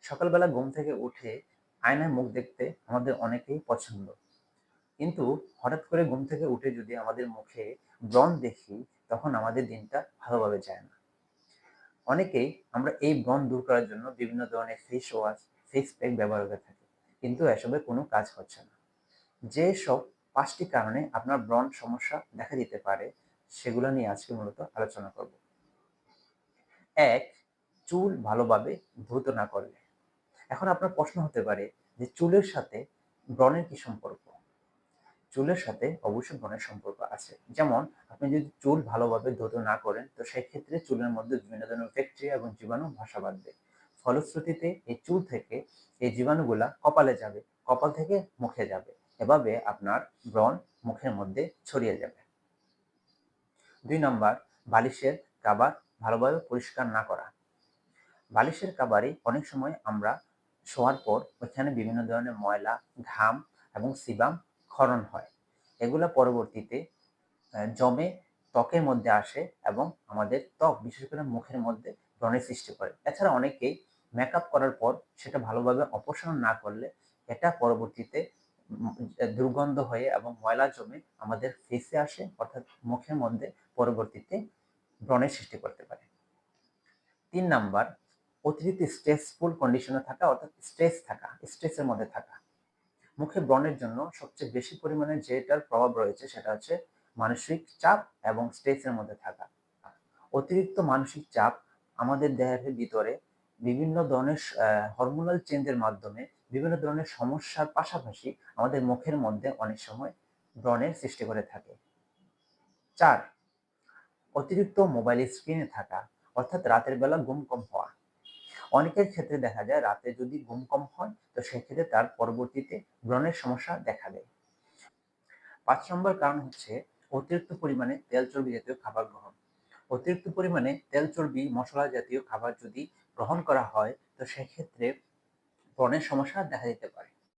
সকালবেলা ঘুম থেকে উঠে আয়নায় মুখ দেখতে আমাদের অনেকেই পছন্দ। কিন্তু হঠাৎ করে ঘুম থেকে উঠে যদি আমাদের মুখে ব্রণ দেখি, তখন আমাদের দিনটা ভালোভাবে যায় না। অনেকেই আমরা এই ব্রণ দূর করার জন্য বিভিন্ন ধরনের ফেস ওয়াশ ফেস প্যাক ব্যবহার করে থাকি। কিন্তু এসবে কোনো কাজ হচ্ছে না। যে সব পাঁচটি কারণে আপনার ব্রণ সমস্যা দেখা দিতে পারে, সেগুলো নিয়ে আজকে মূলত আলোচনা করব। এক, চুল ভালোভাবে ধুত না করলে। এখন আপনার প্রশ্ন হতে পারে যে চুলের সাথে ব্রণের কি সম্পর্ক? চুলের সাথে অবশ্যই ব্রণের সম্পর্ক আছে। যেমন, আপনি যদি চুল ভালোভাবে ধুত না করেন, তো সেক্ষেত্রে চুলের মধ্যে বিভিন্ন ধরনের ব্যাকটেরিয়া এবং জীবাণু বাসা বাঁধবে। ফলশ্রুতিতে এই চুল থেকে এই জীবাণুগুলা কপালে যাবে, কপাল থেকে মুখে যাবে। এভাবে আপনার ব্রণ মুখের মধ্যে ছড়িয়ে যাবে। দুই নম্বর, বালিশের কাবার ভালোভাবে পরিষ্কার না করা। বালিশের কাবারে অনেক সময় আমরা শোয়ার পর ওইখানে বিভিন্ন ধরনের ময়লা, ঘাম এবং সিবাম ক্ষরণ হয়। এগুলো পরবর্তীতে জমে ত্বকের মধ্যে আসে এবং আমাদের ত্বক, বিশেষ করে মুখের মধ্যে ব্রণের সৃষ্টি করে। এছাড়া অনেকেই মেকআপ করার পর সেটা ভালোভাবে অপসারণ না করলে এটা পরবর্তীতে দুর্গন্ধ হয়ে এবং ময়লা জমে আমাদের ফেসে আসে, অর্থাৎ মুখের মধ্যে পরবর্তীতে ব্রণের সৃষ্টি করতে পারে। তিন নাম্বার অতিরিক্ত স্ট্রেসফুল কন্ডিশনে থাকা, অর্থাৎ স্ট্রেস থাকা স্ট্রেসের মধ্যে থাকা। মুখে ব্রণের জন্য সবচেয়ে বেশি পরিমাণে যেটার প্রভাব রয়েছে সেটা হচ্ছে মানসিক চাপ এবং স্ট্রেসের মধ্যে থাকা। অতিরিক্ত মানসিক চাপ আমাদের দেহের ভিতরে বিভিন্ন ধরনের হরমোনাল চেঞ্জের মাধ্যমে বিভিন্ন ধরনের সমস্যার পাশাপাশি আমাদের মুখের মধ্যে অনেক সময় ব্রণের সৃষ্টি করে থাকে। চার, অতিরিক্ত মোবাইল স্ক্রিনে থাকা, অর্থাৎ রাতের বেলা ঘুম কম হওয়া। অনেকের ক্ষেত্রে দেখা যায় রাতে যদি ঘুম কম হয়, তো সেক্ষেত্রে তার পরবর্তীতে ব্রণের সমস্যা দেখা দেয়। পাঁচ নম্বর কারণ হচ্ছে অতিরিক্ত পরিমাণে তেল চর্বি জাতীয় খাবার গ্রহণ। অতিরিক্ত পরিমাণে তেল চর্বি, মশলা জাতীয় খাবার যদি গ্রহণ করা হয়, তো সেক্ষেত্রে ব্রণের সমস্যা দেখা দিতে পারে।